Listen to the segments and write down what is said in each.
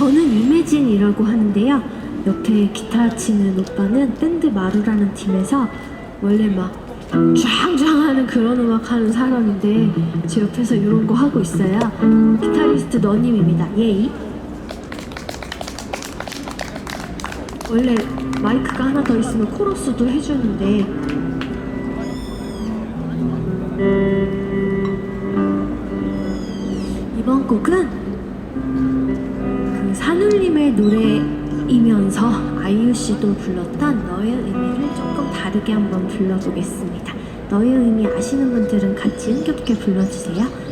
저는 이매진이라고 하는데요. 옆에 기타 치는 오빠는 밴드 마루라는 팀에서 원래 막 쫙쫙 하는 그런 음악 하는 사람인데 제 옆에서 이런 거 하고 있어요. 기타리스트 너님입니다. 예이. 원래 마이크가 하나 더 있으면 코러스도 해주는데 이번 곡은 노래이면서 아이유 씨도 불렀던 너의 의미를 조금 다르게 한번 불러보겠습니다. 너의 의미 아시는 분들은 같이 흥겹게 불러주세요.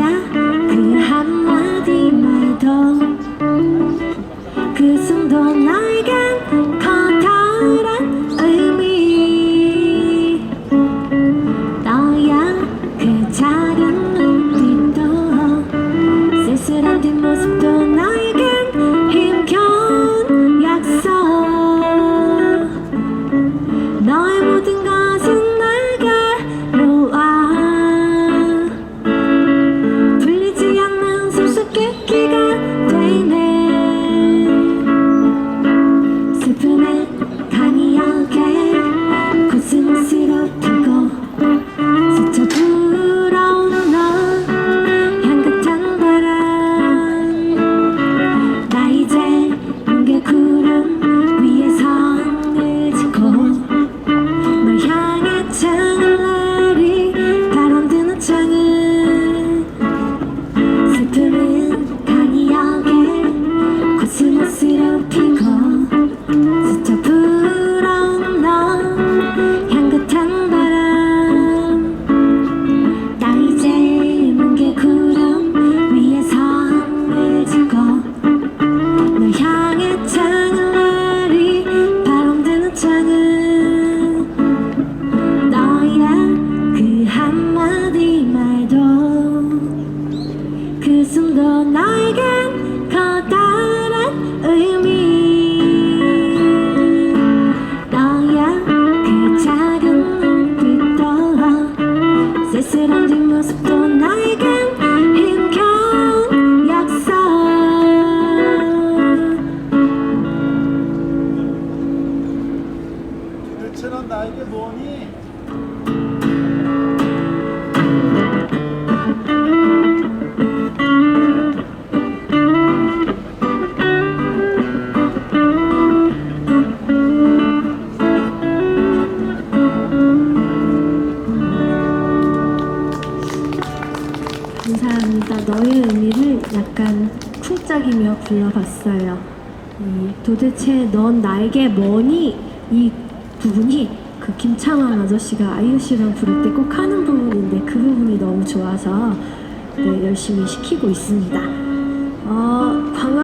그 한마디 말도 그 숨도 나 나에게 뭐니? 감사합니다. 너의 의미를 약간 쿵짝이며 불러봤어요. 이 도대체 넌 나에게 뭐니? 이 부분이 그 김창완 아저씨가 아이유 씨랑 부를 때 꼭 하는 부분인데 그 부분이 너무 좋아서 네, 열심히 시키고 있습니다. 어, 광